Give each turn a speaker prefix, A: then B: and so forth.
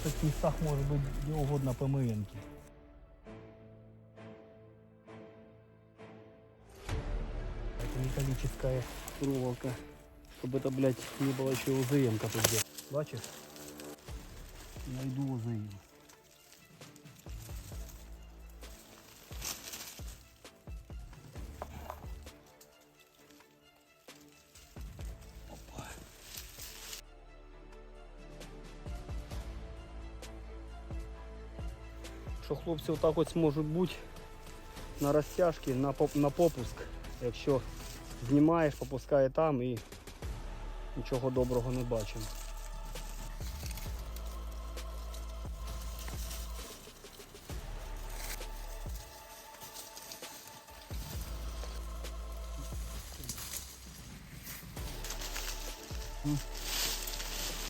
A: В таких местах может быть где угодно ПМНки. Это металлическая проволока. Чтобы это, блядь, не было еще УЗМ тут где. Бачишь? Найду УЗМ. Що хлопці отак ось можуть бути на розтяжки, на, на попуск. Якщо знімаєш, попускає там і нічого доброго не бачимо. М.